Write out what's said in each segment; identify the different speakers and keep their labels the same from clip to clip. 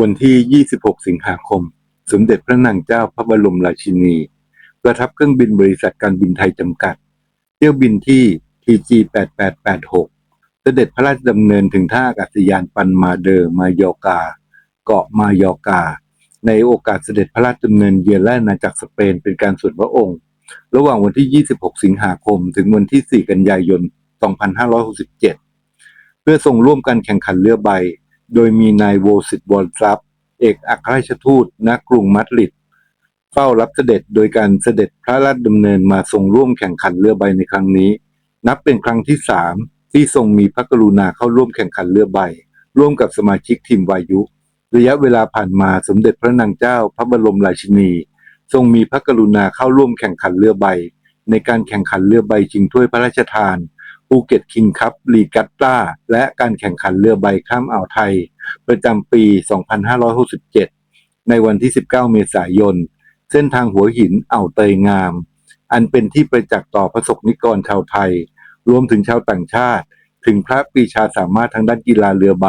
Speaker 1: วันที่ 26 สิงหาคม สมเด็จพระนางเจ้าพระบรมราชินี ประทับเครื่องบินบริษัทการบินไทยจำกัด เที่ยวบินที่ TG 8886 เสด็จพระราชดำเนินถึงท่าอากาศยานปันมาเดอร์มายอกา เกาะมายอกา ในโอกาสเสด็จพระราชดำเนินเยือนและอาณาจักสเปนเป็นการส่วนพระองค์ ระหว่างวันที่ 26 สิงหาคม ถึงวันที่ 4 กันยายน 2567 เพื่อส่งร่วมการแข่งขันเรือใบ โดยมีนายโวสิตวอลซับเอกอัครราชทูตณกรุงมาดริดเฝ้ารับเสด็จโดยการเสด็จพระราชดำเนินมาทรงร่วมแข่งขันเรือใบในครั้งนี้ นับเป็นครั้งที่สามที่ทรงมีพระกรุณาเข้าร่วมแข่งขันเรือใบ ร่วมกับสมาชิกทีมวายุ ระยะเวลาผ่านมาสมเด็จพระนางเจ้าพระบรมราชินี ทรงมีพระกรุณาเข้าร่วมแข่งขันเรือใบ ในการแข่งขันเรือใบชิงถ้วยพระราชทาน ภูเก็ตคิงคัพลีกัตตาและการแข่งขันเรือใบข้ามอ่าวไทย ประจำปี 2567 ในวันที่ 19 เมษายน เส้นทางหัวหินอ่าวเตยงาม อันเป็นที่ประจักษ์ต่อประสบนิกรชาวไทย รวมถึงชาวต่างชาติ ถึงพระปีชาสามารถทางด้านกีฬาเรือใบ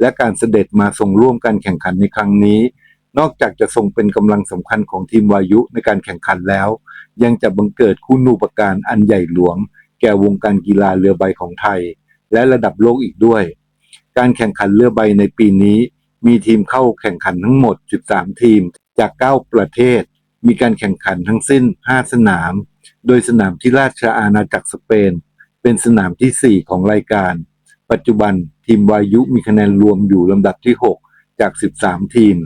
Speaker 1: และการเสด็จมาทรงร่วมการแข่งขันในครั้งนี้นอกจากจะทรงเป็นกำลังสำคัญของทีมวายุในการแข่งขันแล้ว ยังจะบังเกิดคุณูปการอันใหญ่หลวง ก่วงการกีฬาเรือใบของไทย และระดับโลกอีกด้วย การแข่งขันเรือใบในปีนี้ มีทีมเข้าแข่งขันทั้งหมด 13 ทีมจาก 9 ประเทศ มีการแข่งขันทั้งสิ้น 5 สนาม โดยสนามที่ราชอาณาจักรสเปน เป็นสนามที่ 4 ของรายการ ปัจจุบันทีมวายุมีคะแนนรวมอยู่ลำดับที่ 6 จาก 13 ทีม